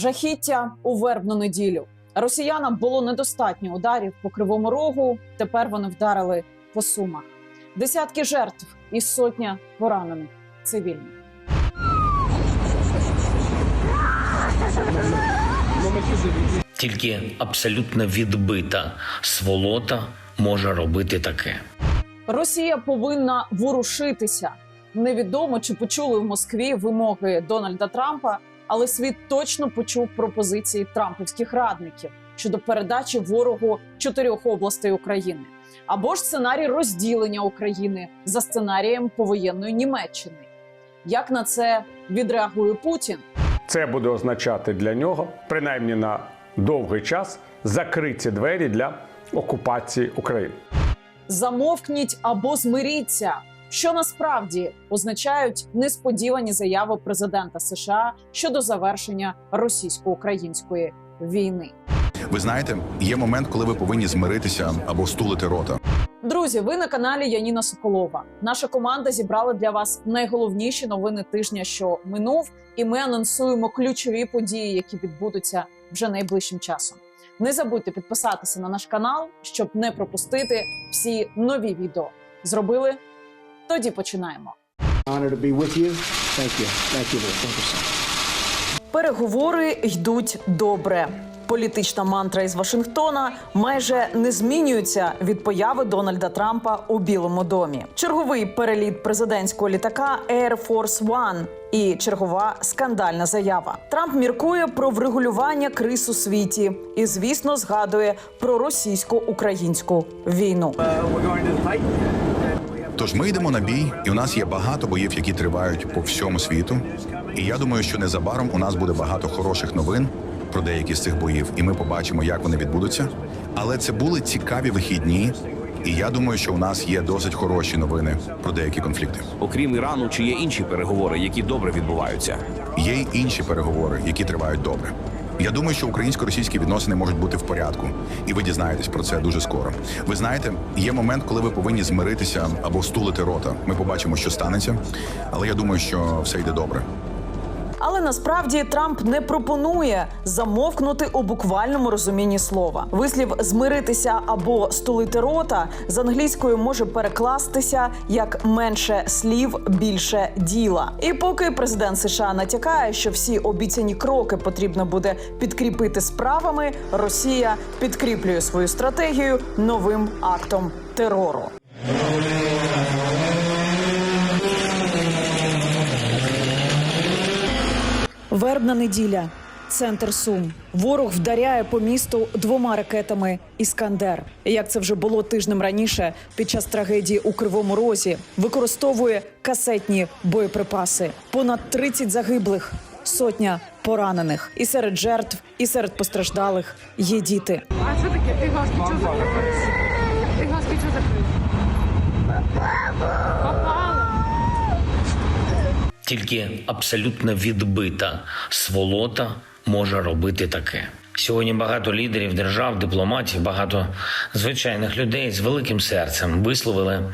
Жахіття у вербну неділю. Росіянам було недостатньо ударів по кривому рогу. Тепер вони вдарили по сумах. Десятки жертв і сотня поранених цивільних. Тільки абсолютно відбита сволота може робити таке. Росія повинна ворушитися. Невідомо чи почули в Москві вимоги Дональда Трампа, але світ точно почув пропозиції трампівських радників щодо передачі ворогу чотирьох областей України або ж сценарій розділення України за сценарієм повоєнної Німеччини. Як на це відреагує Путін? Це буде означати для нього, принаймні на довгий час, закриті двері для окупації України. замовкніть або змиріться, що насправді означають несподівані заяви президента США щодо завершення російсько-української війни. Ви знаєте, є момент, коли ви повинні змиритися або стулити рота. Друзі, ви на каналі Яніна Соколова. Наша команда зібрала для вас найголовніші новини тижня, що минув, і ми анонсуємо ключові події, які відбудуться вже найближчим часом. Не забудьте підписатися на наш канал, щоб не пропустити всі нові відео. Зробили? Тоді починаємо. Переговори йдуть добре. Політична мантра із Вашингтона майже не змінюється від появи Дональда Трампа у Білому домі. Черговий переліт президентського літака Air Force One і чергова скандальна заява. Трамп міркує про врегулювання криз у світі і, звісно, згадує про російсько-українську війну. Тож ми йдемо на бій, і у нас є багато боїв, які тривають по всьому світу. І я думаю, що незабаром у нас буде багато хороших новин про деякі з цих боїв, і ми побачимо, як вони відбудуться. Але це були цікаві вихідні, і я думаю, що у нас є досить хороші новини про деякі конфлікти. Окрім Ірану, чи є інші переговори, які добре відбуваються? Є й інші переговори, які тривають добре. Я думаю, що українсько-російські відносини можуть бути в порядку, і ви дізнаєтесь про це дуже скоро. Ви знаєте, є момент, коли ви повинні змиритися або стулити рота. Ми побачимо, що станеться, але я думаю, що все йде добре. Але насправді Трамп не пропонує замовкнути у буквальному розумінні слова. Вислів змиритися або стулити рота з англійською може перекластися як менше слів, більше діла. І поки президент США натякає, що всі обіцяні кроки потрібно буде підкріпити справами, Росія підкріплює свою стратегію новим актом терору. Вербна неділя. Центр Сум. Ворог вдаряє по місту двома ракетами Іскандер. Як це вже було тижнем раніше під час трагедії у Кривому Розі, використовує касетні боєприпаси. Понад 30 загиблих, сотня поранених. І серед жертв, і серед постраждалих є діти. А що таке? Ти гаски чого закрив? Ти гаски чого закрив? Тільки абсолютно відбита сволота може робити таке. Сьогодні багато лідерів держав, дипломатів, багато звичайних людей з великим серцем висловили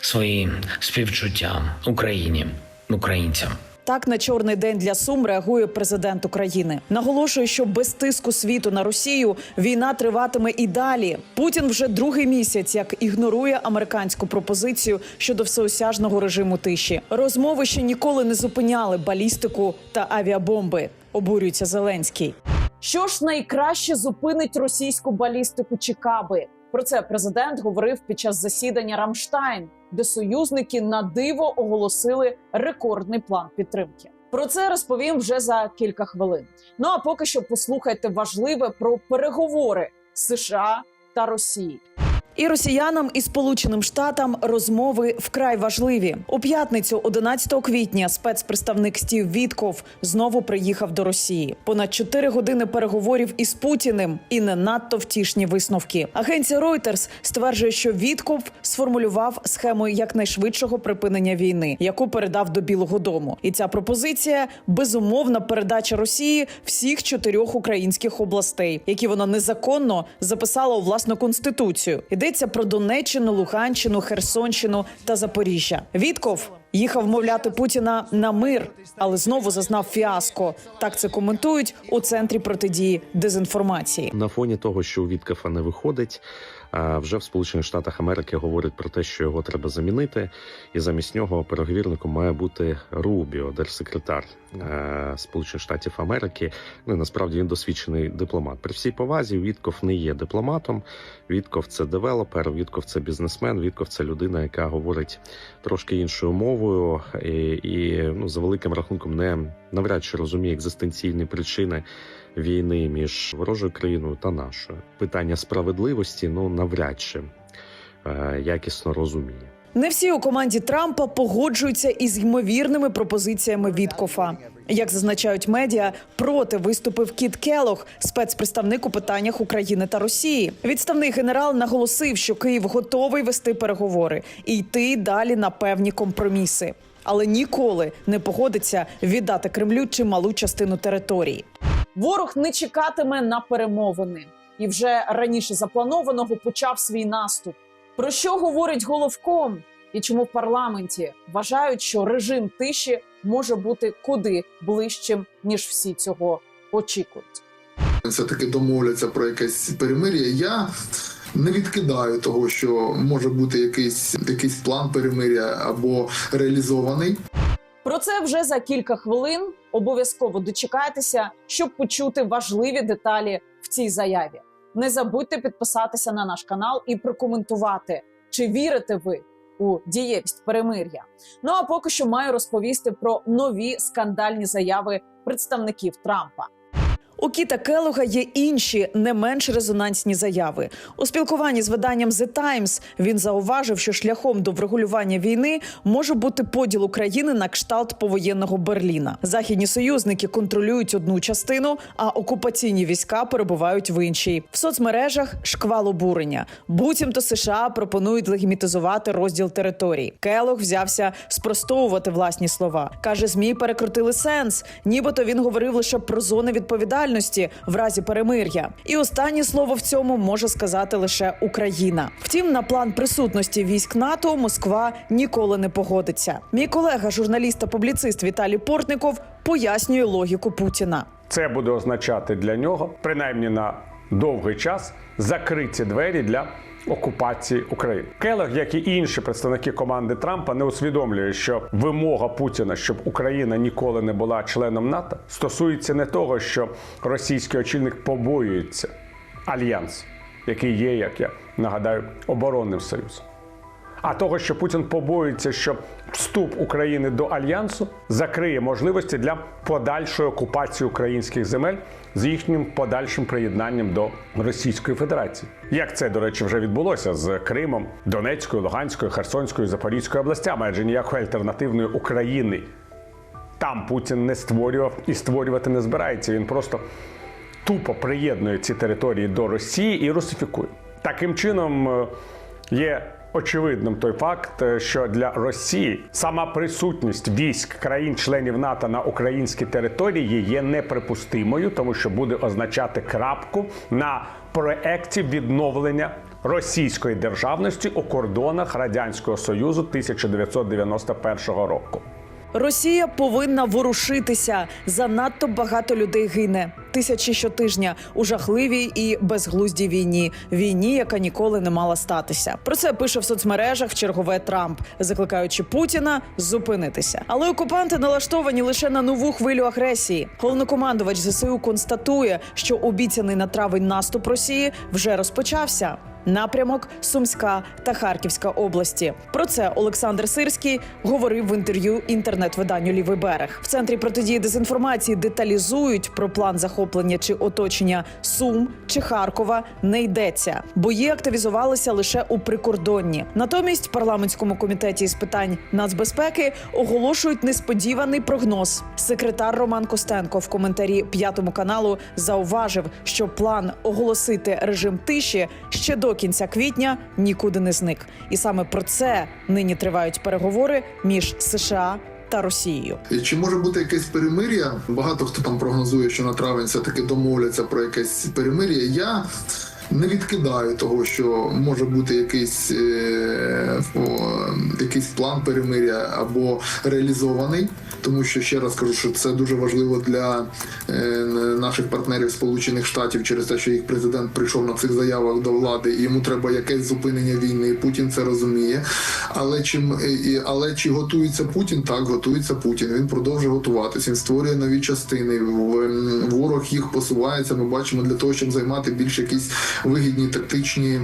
свої співчуття Україні, українцям. Так на чорний день для Сум реагує президент України. Наголошує, що без тиску світу на Росію війна триватиме і далі. Путін вже другий місяць як ігнорує американську пропозицію щодо всеосяжного режиму тиші. Розмови ще ніколи не зупиняли балістику та авіабомби. Обурюється Зеленський. Що ж найкраще зупинить російську балістику чи каби? Про це президент говорив під час засідання Рамштайн, де союзники на диво оголосили рекордний план підтримки. Про це розповім вже за кілька хвилин. Ну а поки що послухайте важливе про переговори США та Росії. І росіянам і Сполученим Штатам розмови вкрай важливі. У п'ятницю, 11 квітня, спецпредставник Стів Вітков знову приїхав до Росії. Понад 4 години переговорів із Путіним і не надто втішні висновки. Агенція Reuters стверджує, що Вітков сформулював схему якнайшвидшого припинення війни, яку передав до Білого Дому. І ця пропозиція безумовна передача Росії всіх чотирьох українських областей, які вона незаконно записала у власну конституцію. Йдеться про Донеччину, Луганщину, Херсонщину та Запоріжжя. Вітков Їхав мовляти Путіна на мир, але знову зазнав фіаско. Так це коментують у центрі протидії дезінформації. На фоні того, що у Віткафа не виходить, вже в Сполучених Штатах Америки говорять про те, що його треба замінити, і замість нього переговірником має бути Рубіо, держсекретар Сполучених Штатів Америки. Ну насправді він досвідчений дипломат. При всій повазі Вітков не є дипломатом. Вітков це девелопер, Вітков це бізнесмен. Вітков це людина, яка говорить трошки іншою мовою, і, і ну за великим рахунком не навряд чи розуміє екзистенційні причини війни між ворожою країною та нашою. Питання справедливості ну навряд чи е, якісно розуміє. Не всі у команді Трампа погоджуються із ймовірними пропозиціями Віткофа. Як зазначають медіа, проти виступив Кіт Келох, спецпредставник у питаннях України та Росії. Відставний генерал наголосив, що Київ готовий вести переговори і йти далі на певні компроміси, але ніколи не погодиться віддати Кремлю чималу частину території. Ворог не чекатиме на перемовини і вже раніше запланованого почав свій наступ. Про що говорить головком і чому в парламенті вважають, що режим тиші може бути куди ближчим, ніж всі цього очікують? все-таки домовляться про якесь перемир'я. Я не відкидаю того, що може бути якийсь, якийсь план перемир'я або реалізований. Про це вже за кілька хвилин. Обов'язково дочекайтеся, щоб почути важливі деталі в цій заяві. Не забудьте підписатися на наш канал і прокоментувати, чи вірите ви у дієвість перемир'я. Ну а поки що маю розповісти про нові скандальні заяви представників Трампа. У Кіта Келога є інші не менш резонансні заяви. У спілкуванні з виданням The Times він зауважив, що шляхом до врегулювання війни може бути поділ України на кшталт повоєнного Берліна. Західні союзники контролюють одну частину, а окупаційні війська перебувають в іншій. В соцмережах шквал обурення. Буцімто США пропонують легімітизувати розділ територій. Келог взявся спростовувати власні слова. каже, змі перекрутили сенс, нібито він говорив лише про зони відповідальності в разі перемир'я. І останнє слово в цьому може сказати лише Україна. Втім, на план присутності військ НАТО Москва ніколи не погодиться. Мій колега, журналіст та публіцист Віталій Портников, пояснює логіку Путіна. Це буде означати для нього, принаймні на довгий час, закриті двері для окупації України. Келег, як і інші представники команди Трампа, не усвідомлює, що вимога Путіна, щоб Україна ніколи не була членом НАТО, стосується не того, що російський очільник побоюється альянс, який є, як я нагадаю, оборонним союзом. А того, що Путін побоюється, що вступ України до альянсу закриє можливості для подальшої окупації українських земель з їхнім подальшим приєднанням до Російської Федерації. Як це, до речі, вже відбулося з Кримом, Донецькою, Луганською, Херсонською, Запорізькою областями, адже ніякої альтернативної України там Путін не створював і створювати не збирається. Він просто тупо приєднує ці території до Росії і русифікує. Таким чином е, є очевидним той факт, е, що для Росії сама присутність військ країн-членів НАТО на українській території є неприпустимою, тому що буде означати крапку на проекті відновлення російської державності у кордонах Радянського Союзу 1991 року. Росія повинна ворушитися. Занадто багато людей гине. Тисячі щотижня у жахливій і безглуздій війні. Війні, яка ніколи не мала статися. Про це пише в соцмережах чергове Трамп, закликаючи Путіна зупинитися. Але окупанти налаштовані лише на нову хвилю агресії. Головнокомандувач ЗСУ констатує, що обіцяний на травень наступ Росії вже розпочався. Напрямок Сумська та Харківська області. Про це Олександр Сирський говорив в інтерв'ю інтернет-виданню Лівий берег. В центрі протидії дезінформації деталізують про план захоплення чи оточення Сум чи Харкова не йдеться. Бої активізувалися лише у прикордонні. Натомість парламентському комітеті з питань нацбезпеки оголошують несподіваний прогноз. Секретар Роман Костенко в коментарі п'ятому каналу зауважив, що план оголосити режим тиші ще до кінця квітня нікуди не зник. І саме про це нині тривають переговори між США та Росією. Чи може бути якесь перемир'я? Багато хто там прогнозує, що на травень все таки домовляться про якесь перемир'я. Я не відкидаю того, що може бути якийсь, е, о, якийсь план перемиря або реалізований, тому що ще раз кажу, що це дуже важливо для е, наших партнерів Сполучених Штатів через те, що їх президент прийшов на цих заявах до влади, і йому треба якесь зупинення війни. і Путін це розуміє. Але чим е, але чи готується Путін? Так, готується Путін. Він продовжує готуватися. Він створює нові частини. Ворог їх посувається. Ми бачимо для того, щоб займати більш якісь вигідні тактичні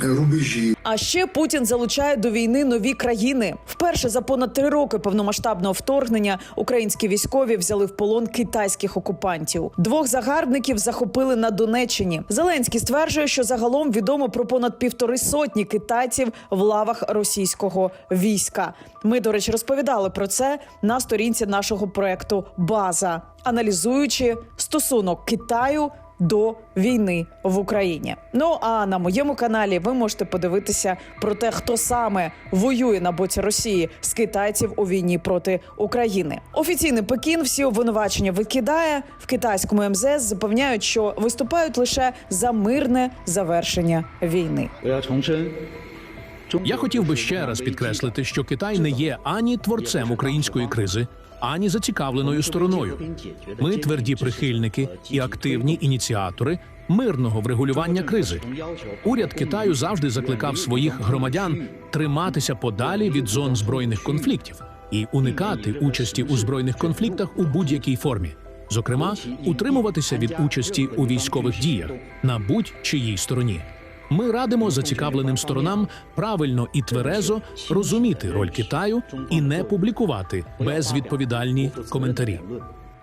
рубежі. А ще Путін залучає до війни нові країни. Вперше за понад три роки повномасштабного вторгнення українські військові взяли в полон китайських окупантів. Двох загарбників захопили на Донеччині. Зеленський стверджує, що загалом відомо про понад півтори сотні китайців в лавах російського війська. Ми, до речі, розповідали про це на сторінці нашого проекту База, аналізуючи стосунок Китаю до війни в Україні. Ну а на моєму каналі ви можете подивитися про те, хто саме воює на боці Росії з китайців у війні проти України. Офіційний Пекін всі обвинувачення викидає в китайському МЗС. Запевняють, що виступають лише за мирне завершення війни. Я хотів би ще раз підкреслити, що Китай не є ані творцем української кризи, ані зацікавленою стороною. Ми тверді прихильники і активні ініціатори мирного врегулювання кризи. Уряд Китаю завжди закликав своїх громадян триматися подалі від зон збройних конфліктів і уникати участі у збройних конфліктах у будь-якій формі. Зокрема, утримуватися від участі у військових діях на будь-чиїй стороні. Ми радимо зацікавленим сторонам правильно і тверезо розуміти роль Китаю і не публікувати безвідповідальні коментарі.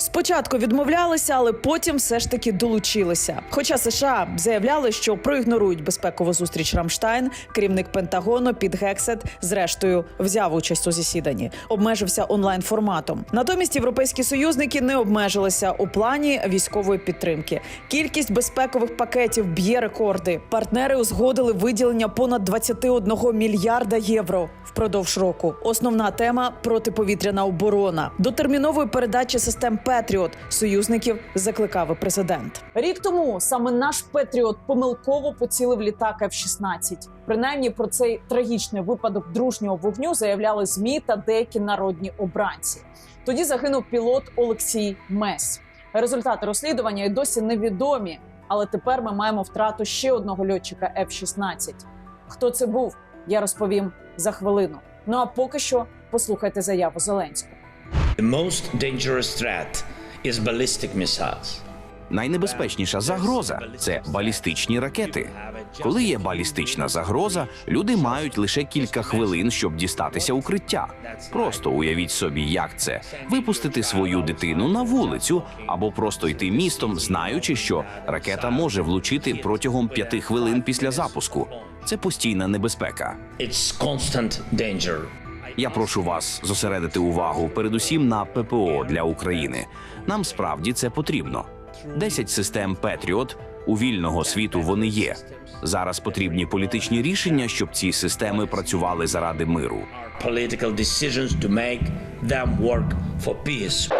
Спочатку відмовлялися, але потім все ж таки долучилися. Хоча США заявляли, що проігнорують безпекову зустріч Рамштайн, керівник Пентагону Піт Гексет, зрештою, взяв участь у засіданні, обмежився онлайн форматом. Натомість європейські союзники не обмежилися у плані військової підтримки. Кількість безпекових пакетів б'є рекорди. Партнери узгодили виділення понад 21 мільярда євро впродовж року. Основна тема протиповітряна оборона. До термінової передачі систем Петріот союзників закликав і президент. Рік тому саме наш Петріот помилково поцілив літак F-16. Принаймні про цей трагічний випадок дружнього вогню заявляли змі та деякі народні обранці. Тоді загинув пілот Олексій Мес. Результати розслідування й досі невідомі, але тепер ми маємо втрату ще одного льотчика F-16. Хто це був? Я розповім за хвилину. Ну а поки що послухайте заяву Зеленського. The most dangerous threat is ballistic missiles. Найнебезпечніша загроза це балістичні ракети. Коли є балістична загроза, люди мають лише кілька хвилин, щоб дістатися укриття. Просто уявіть собі, як це випустити свою дитину на вулицю або просто йти містом, знаючи, що ракета може влучити протягом п'яти хвилин після запуску. Це постійна небезпека. It's constant danger. Я прошу вас зосередити увагу передусім на ППО для України. Нам справді це потрібно. 10 систем Петріот у вільного світу вони є. Зараз потрібні політичні рішення, щоб ці системи працювали заради миру. Political decisions to make them work for peace.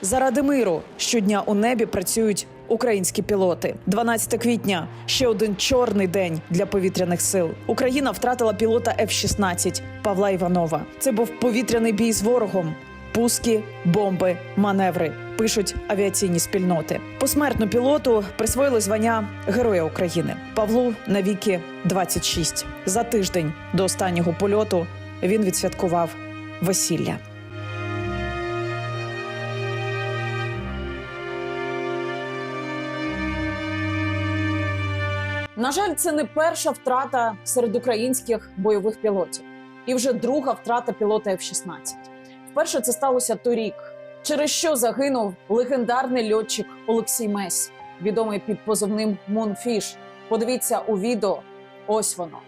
Заради миру щодня у небі працюють українські пілоти. 12 квітня ще один чорний день для повітряних сил. Україна втратила пілота F-16 Павла Іванова. Це був повітряний бій з ворогом. Пуски, бомби, маневри пишуть авіаційні спільноти. Посмертно пілоту присвоїли звання Героя України. Павлу навіки 26. За тиждень до останнього польоту він відсвяткував весілля. На жаль, це не перша втрата серед українських бойових пілотів, і вже друга втрата пілота F-16. Вперше це сталося торік, через що загинув легендарний льотчик Олексій Месь, відомий під позивним Монфіш. Подивіться у відео. Ось воно.